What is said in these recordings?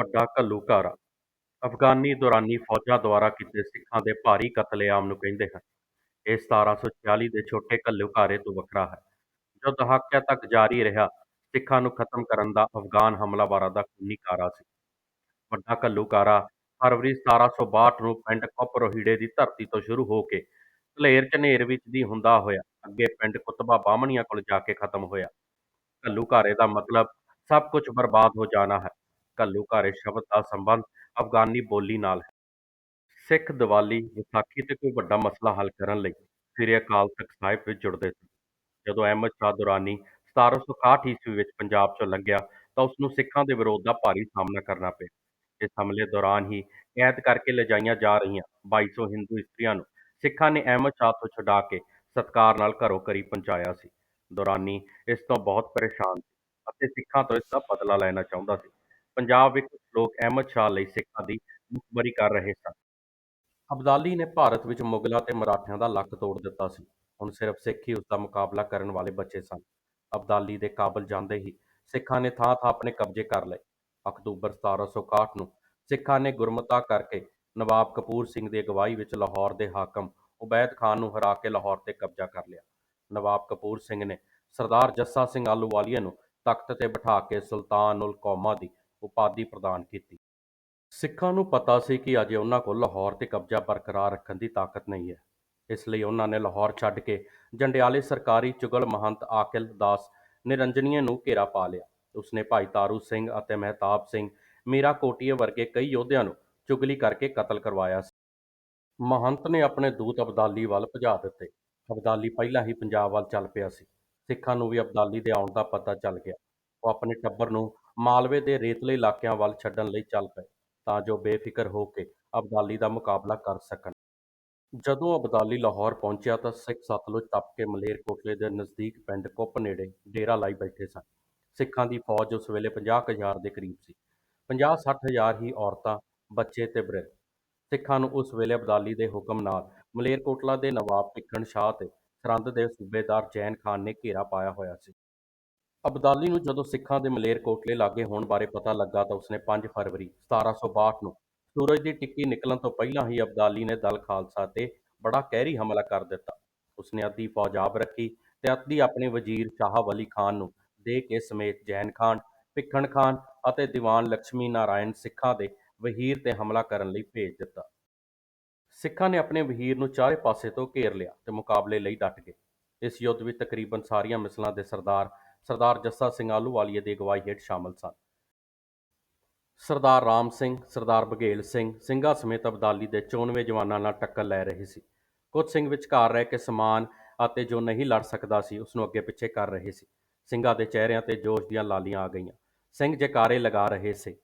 ਵੱਡਾ ਘੱਲੂਘਾਰਾ ਅਫ਼ਗਾਨੀ ਦੌਰਾਨੀ ਫ਼ੌਜਾਂ ਦੁਆਰਾ ਕੀਤੇ ਸਿੱਖਾਂ ਦੇ ਭਾਰੀ ਕਤਲੇਆਮ ਨੂੰ ਕਹਿੰਦੇ ਹਨ। ਇਹ 1746 ਦੇ ਛੋਟੇ ਘੱਲੂਘਾਰੇ ਤੋਂ ਵੱਖਰਾ ਹੈ। ਜੋ ਦਹਾਕਿਆਂ ਤੱਕ ਜਾਰੀ ਰਿਹਾ, ਸਿੱਖਾਂ ਨੂੰ ਖਤਮ ਕਰਨ ਦਾ ਅਫ਼ਗਾਨ ਹਮਲਾਵਰਾਂ ਦਾ ਖੂਨੀ ਕਾਰਾ ਸੀ। ਵੱਡਾ ਘੱਲੂਘਾਰਾ ਫਰਵਰੀ 1762 ਨੂੰ ਪਿੰਡ ਕੋਪਰੋਹੀੜੇ ਦੀ ਧਰਤੀ ਤੋਂ ਸ਼ੁਰੂ ਹੋ ਕੇ ਧਲੇਰ ਝਨੇਰ ਵਿੱਚ ਦੀ ਹੁੰਦਾ ਹੋਇਆ। ਅੱਗੇ ਪਿੰਡ ਕੁਤਬਾ ਬਾਹਮਣੀਆਂ ਕੋਲ ਜਾ ਕੇ ਖਤਮ ਹੋਇਆ। ਘੱਲੂਘਾਰੇ ਦਾ ਮਤਲਬ ਸਭ ਕੁਝ ਬਰਬਾਦ ਹੋ ਜਾਣਾ ਹੈ। ਘੱਲੂਘਾਰੇ ਸ਼ਬਦ ਦਾ ਸੰਬੰਧ ਅਫ਼ਗਾਨੀ ਬੋਲੀ ਨਾਲ ਹੈ। ਸਿੱਖ ਦੀਵਾਲੀ, ਵਿਸਾਖੀ ਤੇ ਕੋਈ ਵੱਡਾ ਮਸਲਾ ਹੱਲ ਕਰਨ ਲਈ ਸ੍ਰੀ ਅਕਾਲ ਤਖਤ ਸਾਹਿਬ ਵਿੱਚ ਜੁੜਦੇ ਸਨ ਜਦੋਂ ਅਹਿਮਦ ਸ਼ਾਹ ਦੁਰਾਨੀ 1761 ਈਸਵੀ ਵਿੱਚ ਪੰਜਾਬ ਚੋਂ ਲੰਘਿਆ ਤਾਂ ਉਸ ਨੂੰ ਸਿੱਖਾਂ ਦੇ ਵਿਰੋਧ ਦਾ ਭਾਰੀ ਸਾਹਮਣਾ ਕਰਨਾ ਪਿਆ। ਇਸ ਹਮਲੇ ਦੌਰਾਨ ਹੀ ਕੈਦ ਕਰਕੇ ਲਿਜਾਈਆਂ ਜਾ ਰਹੀਆਂ ਬਾਈ ਸੌ ਹਿੰਦੂ ਇਸਤਰੀਆਂ ਨੂੰ ਸਿੱਖਾਂ ਨੇ ਅਹਿਮਦ ਸ਼ਾਹ ਤੋਂ ਛੁਡਾ ਕੇ ਸਤਿਕਾਰ ਨਾਲ ਘਰੋਂ ਘਰੀ ਪਹੁੰਚਾਇਆ ਸੀ। ਦੁਰਾਨੀ ਇਸ ਤੋਂ ਬਹੁਤ ਪਰੇਸ਼ਾਨ ਸੀ ਅਤੇ ਸਿੱਖਾਂ ਤੋਂ ਇਸ ਦਾ ਬਦਲਾ ਲੈਣਾ ਚਾਹੁੰਦਾ ਸੀ। ਪੰਜਾਬ ਵਿੱਚ ਕੁਝ ਲੋਕ ਅਹਿਮਦ ਸ਼ਾਹ ਲਈ ਸਿੱਖਾਂ ਦੀ ਮੁਖਬਰੀ ਕਰ ਰਹੇ ਸਨ। ਅਬਦਾਲੀ ਨੇ ਭਾਰਤ ਵਿੱਚ ਮੁਗਲਾਂ ਤੇ ਮਰਾਠਿਆਂ ਦਾ ਲੱਕ ਤੋੜ ਦਿੱਤਾ ਸੀ। ਹੁਣ ਸਿਰਫ ਸਿੱਖ ਹੀ ਉਸ ਦਾ ਮੁਕਾਬਲਾ ਕਰਨ ਵਾਲੇ ਬਚੇ ਸਨ। ਅਬਦਾਲੀ ਦੇ ਕਾਬਲ ਜਾਂਦੇ ਹੀ ਸਿੱਖਾਂ ਨੇ ਥਾਂ ਥਾਂ ਆਪਣੇ ਕਬਜ਼ੇ ਕਰ ਲਏ। ਅਕਤੂਬਰ 1761 ਨੂੰ ਸਿੱਖਾਂ ਨੇ ਗੁਰਮਤਾ ਕਰਕੇ ਨਵਾਬ ਕਪੂਰ ਸਿੰਘ ਦੀ ਅਗਵਾਈ ਵਿੱਚ ਲਾਹੌਰ ਦੇ ਹਾਕਮ ਉਬੈਦ ਖਾਨ ਨੂੰ ਹਰਾ ਕੇ ਲਾਹੌਰ ਤੇ ਕਬਜ਼ਾ ਕਰ ਲਿਆ। ਨਵਾਬ ਕਪੂਰ ਸਿੰਘ ਨੇ ਸਰਦਾਰ ਜੱਸਾ ਸਿੰਘ ਆਲੂਵਾਲੀਆ ਨੂੰ ਤਖਤ ਤੇ ਬਿਠਾ ਕੇ ਸੁਲਤਾਨ ਉਲ ਕੌਮਾਂ ਦੀ ਉਪਾਧੀ ਪ੍ਰਦਾਨ ਕੀਤੀ। ਸਿੱਖਾਂ ਨੂੰ ਪਤਾ ਸੀ ਕਿ ਅਜੇ ਉਹਨਾਂ ਕੋਲ ਲਾਹੌਰ ਤੇ ਕਬਜ਼ਾ ਬਰਕਰਾਰ ਰੱਖਣ ਦੀ ਤਾਕਤ ਨਹੀਂ ਹੈ। ਇਸ ਲਈ ਉਹਨਾਂ ਨੇ ਲਾਹੌਰ ਛੱਡ ਕੇ ਜੰਡਿਆਲੇ ਸਰਕਾਰੀ ਚੁਗਲ ਮਹੰਤ ਆਕਿਲ ਦਾਸ ਨਿਰੰਜਨੀਏ ਨੂੰ ਘੇਰਾ ਪਾ ਲਿਆ। ਉਸਨੇ ਭਾਈ ਤਾਰੂ ਸਿੰਘ ਅਤੇ ਮਹਿਤਾਬ ਸਿੰਘ ਮੀਰਾ ਕੋਟੀਏ ਵਰਗੇ ਕਈ ਯੋਧਿਆਂ ਨੂੰ ਚੁਗਲੀ ਕਰਕੇ ਕਤਲ ਕਰਵਾਇਆ ਸੀ। ਮਹੰਤ ਨੇ ਆਪਣੇ ਦੂਤ ਅਬਦਾਲੀ ਵੱਲ ਭਜਾ ਦਿੱਤੇ। ਅਬਦਾਲੀ ਪਹਿਲਾਂ ਹੀ ਪੰਜਾਬ ਵੱਲ ਚੱਲ ਪਿਆ ਸੀ। ਸਿੱਖਾਂ ਨੂੰ ਵੀ ਅਬਦਾਲੀ ਦੇ ਆਉਣ ਦਾ ਪਤਾ ਚੱਲ ਗਿਆ। ਉਹ ਆਪਣੇ ਟੱਬਰ ਨੂੰ ਮਾਲਵੇ ਦੇ ਰੇਤਲੇ ਇਲਾਕਿਆਂ ਵੱਲ ਛੱਡਣ ਲਈ ਚੱਲ ਪਏ ਤਾਂ ਜੋ ਬੇਫਿਕਰ ਹੋ ਕੇ ਅਬਦਾਲੀ ਦਾ ਮੁਕਾਬਲਾ ਕਰ ਸਕਣ। ਜਦੋਂ ਅਬਦਾਲੀ ਲਾਹੌਰ ਪਹੁੰਚਿਆ ਤਾਂ ਸਿੱਖ ਸਤਲੁਜ ਟੱਪ ਕੇ ਮਲੇਰਕੋਟਲੇ ਦੇ ਨਜ਼ਦੀਕ ਪਿੰਡ ਕੁੱਪ ਨੇੜੇ ਡੇਰਾ ਲਾਈ ਬੈਠੇ ਸਨ। ਸਿੱਖਾਂ ਦੀ ਫੌਜ ਉਸ ਵੇਲੇ 50000 ਦੇ ਕਰੀਬ ਸੀ। 50-60 ਹਜ਼ਾਰ ਹੀ ਔਰਤਾਂ, ਬੱਚੇ ਤੇ ਬ੍ਰਿਧ। ਸਿੱਖਾਂ ਨੂੰ ਉਸ ਵੇਲੇ ਅਬਦਾਲੀ ਦੇ ਹੁਕਮ ਨਾਲ ਮਲੇਰਕੋਟਲਾ ਦੇ ਨਵਾਬ ਭਿੱਖਣ ਸ਼ਾਹ ਤੇ ਸਰਹੰਦ ਦੇ ਸੂਬੇਦਾਰ ਜੈਨ ਖਾਨ ਨੇ ਘੇਰਾ ਪਾਇਆ ਹੋਇਆ ਸੀ। ਅਬਦਾਲੀ ਨੂੰ ਜਦੋਂ ਸਿੱਖਾਂ ਦੇ ਮਲੇਰਕੋਟਲੇ ਲਾਗੇ ਹੋਣ ਬਾਰੇ ਪਤਾ ਲੱਗਾ ਤਾਂ ਉਸਨੇ 5 ਫਰਵਰੀ 1762 ਨੂੰ ਸੂਰਜ ਦੀ ਟਿੱਕੀ ਨਿਕਲਣ ਤੋਂ ਪਹਿਲਾਂ ਹੀ ਅਬਦਾਲੀ ਨੇ ਦਲ ਖਾਲਸਾ ਤੇ ਬੜਾ ਕਹਿਰੀ ਹਮਲਾ ਕਰ ਦਿੱਤਾ। ਉਸਨੇ ਅੱਧੀ ਫੌਜ ਆਪ ਰੱਖੀ ਤੇ ਅੱਧੀ ਆਪਣੇ ਵਜ਼ੀਰ ਸ਼ਾਹ ਵਲੀ ਖਾਨ ਨੂੰ ਦੇ ਕੇ ਸਮੇਤ ਜੈਨ ਖਾਨ, ਭਿੱਖਣ ਖਾਨ ਅਤੇ ਦੀਵਾਨ ਲక్ష్ਮੀ ਨਾਰਾਇਣ ਸਿੱਖਾਂ ਦੇ ਵਹੀਰ ਤੇ ਹਮਲਾ ਕਰਨ ਲਈ ਭੇਜ ਦਿੱਤਾ। ਸਿੱਖਾਂ ਨੇ ਆਪਣੇ ਵਹੀਰ ਨੂੰ ਚਾਰੇ ਪਾਸੇ ਤੋਂ ਘੇਰ ਲਿਆ ਤੇ ਮੁਕਾਬਲੇ ਲਈ ਡਟ ਗਏ। ਇਸ ਯੁੱਧ ਵਿੱਚ ਤਕਰੀਬਨ ਸਾਰੀਆਂ ਮਿਸਲਾਂ ਦੇ ਸਰਦਾਰ ਸਰਦਾਰ ਜੱਸਾ ਸਿੰਘ ਆਲੂਵਾਲੀਏ ਦੀ ਅਗਵਾਈ ਹੇਠ ਸ਼ਾਮਲ ਸਨ। ਸਰਦਾਰ ਰਾਮ ਸਿੰਘ, ਸਰਦਾਰ ਬਘੇਲ ਸਿੰਘ, ਸਿੰਘਾਂ ਸਮੇਤ ਅਬਦਾਲੀ ਦੇ 94 ਜਵਾਨਾਂ ਨਾਲ ਟੱਕਰ ਲੈ ਰਹੇ ਸੀ। ਕੁਝ ਸਿੰਘ ਵਿਚਕਾਰ ਰਹਿ ਕੇ ਸਮਾਨ ਅਤੇ ਜੋ ਨਹੀਂ ਲੜ ਸਕਦਾ ਸੀ ਉਸ ਨੂੰ ਅੱਗੇ ਪਿੱਛੇ ਕਰ ਰਹੇ ਸੀ। ਸਿੰਘਾਂ ਦੇ ਚਿਹਰਿਆਂ ਤੇ ਜੋਸ਼ ਦੀਆਂ ਲਾਲੀਆਂ ਆ ਗਈਆਂ। ਸਿੰਘ ਜੈਕਾਰੇ ਲਗਾ ਰਹੇ ਸੀ।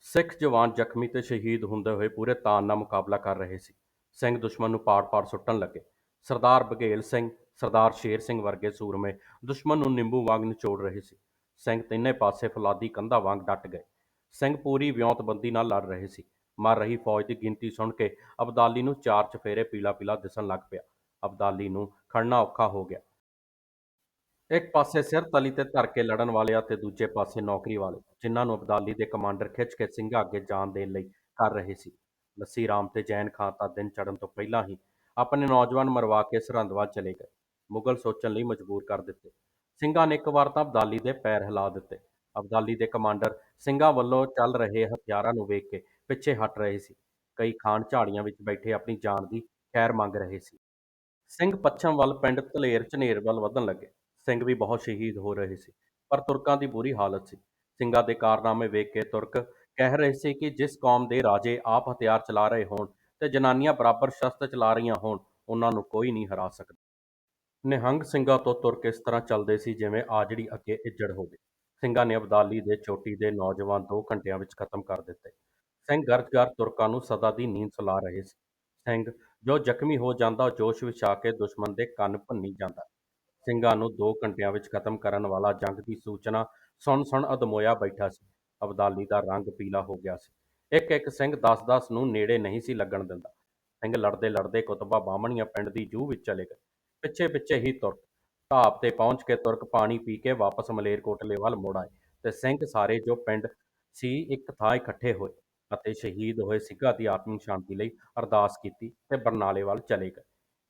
ਸਿੱਖ ਜਵਾਨ ਜ਼ਖਮੀ ਤੇ ਸ਼ਹੀਦ ਹੁੰਦੇ ਹੋਏ ਪੂਰੇ ਤਾਨ ਨਾਲ ਮੁਕਾਬਲਾ ਕਰ ਰਹੇ ਸੀ। ਸਿੰਘ ਦੁਸ਼ਮਣ ਨੂੰ ਪਾੜ-ਪਾੜ ਸੁੱਟਣ ਲੱਗੇ। ਸਰਦਾਰ ਬਘੇਲ ਸਿੰਘ, ਸਰਦਾਰ ਸ਼ੇਰ ਸਿੰਘ ਵਰਗੇ ਸੂਰਮੇ ਦੁਸ਼ਮਣ ਨੂੰ ਨਿੰਬੂ ਵਾਂਗ ਨਿਚੋੜ ਰਹੇ ਸੀ। ਸਿੰਘ ਤਿੰਨੇ ਪਾਸੇ ਫਲਾਦੀ ਕੰਧਾਂ ਵਾਂਗ ਡਟ ਗਏ। ਸਿੰਘ ਪੂਰੀ ਵਿਉਂਤਬੰਦੀ ਨਾਲ ਲੜ ਰਹੇ ਸੀ। ਮਰ ਰਹੀ ਫੌਜ ਦੀ ਗਿਣਤੀ ਸੁਣ ਕੇ ਅਬਦਾਲੀ ਨੂੰ ਚਾਰ ਚਫੇਰੇ ਪੀਲਾ-ਪੀਲਾ ਦਿਸਣ ਲੱਗ ਪਿਆ। ਅਬਦਾਲੀ ਨੂੰ ਖੜਨਾ ਔਖਾ ਹੋ ਗਿਆ। ਇੱਕ ਪਾਸੇ ਸਿਰ ਤਲੀ ਤੇ ਧਰ ਕੇ ਲੜਨ ਵਾਲੇ ਅਤੇ ਦੂਜੇ ਪਾਸੇ ਨੌਕਰੀ ਵਾਲੇ, ਜਿਨ੍ਹਾਂ ਨੂੰ ਅਬਦਾਲੀ ਦੇ ਕਮਾਂਡਰ ਖਿੱਚ ਕੇ ਸਿੰਘਾਂ ਅੱਗੇ ਜਾਣ ਦੇਣ ਲਈ ਕਰ ਰਹੇ ਸੀ। ਲੱਸੀ ਰਾਮ ਤੇ ਜੈਨ ਖਾਂ ਤਾਂ ਦਿਨ ਚੜ੍ਹਨ ਤੋਂ ਪਹਿਲਾਂ ਹੀ ਆਪਣੇ ਨੌਜਵਾਨ ਮਰਵਾ ਕੇ ਸਰਹੰਦ ਵੱਲ ਚਲੇ ਗਏ। ਮੁਗਲ ਸੋਚਣ ਲਈ ਮਜਬੂਰ ਕਰ ਦਿੱਤੇ। ਸਿੰਘਾਂ ਨੇ ਇੱਕ ਵਾਰ ਤਾਂ ਅਬਦਾਲੀ ਦੇ ਪੈਰ ਹਿਲਾ ਦਿੱਤੇ। ਅਬਦਾਲੀ ਦੇ ਕਮਾਂਡਰ ਸਿੰਘਾਂ ਵੱਲੋਂ ਚੱਲ ਰਹੇ ਹਥਿਆਰਾਂ ਨੂੰ ਵੇਖ ਕੇ ਪਿੱਛੇ ਹਟ ਰਹੇ ਸੀ। ਕਈ ਖਾਨ ਝਾੜੀਆਂ ਵਿੱਚ ਬੈਠੇ ਆਪਣੀ ਜਾਨ ਦੀ ਖੈਰ ਮੰਗ ਰਹੇ ਸੀ। ਸਿੰਘ ਪੱਛਮ ਵੱਲ ਪਿੰਡ ਧਲੇਰ ਝਨੇਰ ਵੱਲ ਵਧਣ ਲੱਗੇ। ਸਿੰਘ ਵੀ ਬਹੁਤ ਸ਼ਹੀਦ ਹੋ ਰਹੇ ਸੀ, ਪਰ ਤੁਰਕਾਂ ਦੀ ਬੁਰੀ ਹਾਲਤ ਸੀ। ਸਿੰਘਾਂ ਦੇ ਕਾਰਨਾਮੇ ਵੇਖ ਕੇ ਤੁਰਕ ਕਹਿ ਰਹੇ ਸੀ ਕਿ ਜਿਸ ਕੌਮ ਦੇ ਰਾਜੇ ਆਪ ਹਥਿਆਰ ਚਲਾ ਰਹੇ ਹੋਣ ਤੇ ਜਨਾਨੀਆਂ ਬਰਾਬਰ ਸ਼ਸਤਰ ਚਲਾ ਰਹੀਆਂ ਹੋਣ, ਉਹਨਾਂ ਨੂੰ ਕੋਈ ਨਹੀਂ ਹਰਾ ਸਕਦਾ। ਨਿਹੰਗ ਸਿੰਘਾਂ ਤੋਂ ਤੁਰਕ ਇਸ ਤਰ੍ਹਾਂ ਚੱਲਦੇ ਸੀ ਜਿਵੇਂ ਆਜੜੀ ਅੱਗੇ ਇੱਜੜ ਹੋਵੇ। ਸਿੰਘਾਂ ਨੇ ਅਬਦਾਲੀ ਦੇ ਚੋਟੀ ਦੇ ਨੌਜਵਾਨ 2 ਘੰਟਿਆਂ ਵਿੱਚ ਖਤਮ ਕਰ ਦਿੱਤੇ। ਸਿੰਘ ਗਰਜਗਰ ਤੁਰਕਾਂ ਨੂੰ ਸਦਾ ਦੀ ਨੀਂਦ ਸੁਲਾ ਰਹੇ ਸੀ। ਸਿੰਘ, ਜੋ ਜ਼ਖਮੀ ਹੋ ਜਾਂਦਾ ਜੋਸ਼ ਵਿੱਚ ਆ ਕੇ ਦੁਸ਼ਮਣ ਦੇ ਕੰਨ ਭੰਨੀ ਜਾਂਦਾ। ਸਿੰਘਾਂ ਨੂੰ 2 ਘੰਟਿਆਂ ਵਿੱਚ ਖਤਮ ਕਰਨ ਵਾਲਾ ਜੰਗ ਦੀ ਸੂਚਨਾ ਸੁਣ ਸੁਣ ਅਦਮੋਇਆ ਬੈਠਾ ਸੀ। ਅਬਦਾਲੀ ਦਾ ਰੰਗ ਪੀਲਾ ਹੋ ਗਿਆ ਸੀ। ਇੱਕ ਇੱਕ ਸਿੰਘ 10-10 ਨੂੰ ਨੇੜੇ ਨਹੀਂ ਸੀ ਲੱਗਣ ਦਿੰਦਾ। ਸਿੰਘ ਲੜਦੇ ਲੜਦੇ ਕੁਤਬਾ ਬਾਹਮਣੀਆਂ ਪਿੰਡ ਦੀ ਜੂਹ ਵਿੱਚ ਚਲੇ ਗਏ। ਪਿੱਛੇ ਪਿੱਛੇ ਹੀ ਤੁਰਕ ਢਾਬ ਤੇ ਪਹੁੰਚ ਕੇ ਤੁਰਕ ਪਾਣੀ ਪੀ ਕੇ ਵਾਪਸ ਮਲੇਰਕੋਟਲੇ ਵੱਲ ਮੁੜ ਆਏ ਤੇ ਸਿੰਘ ਸਾਰੇ ਜੋ ਪਿੰਡ ਸੀ ਇੱਕ ਥਾਂ ਇਕੱਠੇ ਹੋਏ ਅਤੇ ਸ਼ਹੀਦ ਹੋਏ ਸਿੱਖਾਂ ਦੀ ਆਤਮਿਕ ਸ਼ਾਂਤੀ ਲਈ ਅਰਦਾਸ ਕੀਤੀ ਤੇ ਬਰਨਾਲੇ ਵੱਲ ਚਲੇ ਗਏ।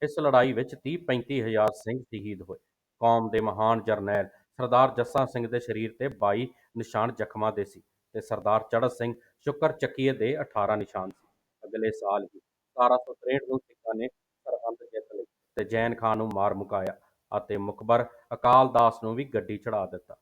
ਇਸ ਲੜਾਈ ਵਿੱਚ 30-35 ਹਜ਼ਾਰ ਸਿੰਘ ਸ਼ਹੀਦ ਹੋਏ। ਕੌਮ ਦੇ ਮਹਾਨ ਜਰਨੈਲ ਸਰਦਾਰ ਜੱਸਾ ਸਿੰਘ ਦੇ ਸਰੀਰ ਤੇ 22 ਨਿਸ਼ਾਨ ਜ਼ਖਮਾਂ ਦੇ ਸੀ। ਤੇ ਸਰਦਾਰ ਚੜਤ ਸਿੰਘ ਸ਼ੁਕਰ ਚੱਕੀਏ ਦੇ 18 ਨਿਸ਼ਾਨ ਸੀ। ਅਗਲੇ ਸਾਲ ਹੀ 1763 ਨੂੰ ਸਿੱਖਾਂ ਨੇ ਸਰਹੰਦ ਜਿੱਤ ਲਈ ਤੇ ਜੈਨ ਖਾਨ ਨੂੰ ਮਾਰ ਮੁਕਾਇਆ ਅਤੇ ਮੁਕਬਰ ਅਕਾਲ ਦਾਸ ਨੂੰ ਵੀ ਗੱਡੀ ਚੜਾ ਦਿੱਤਾ।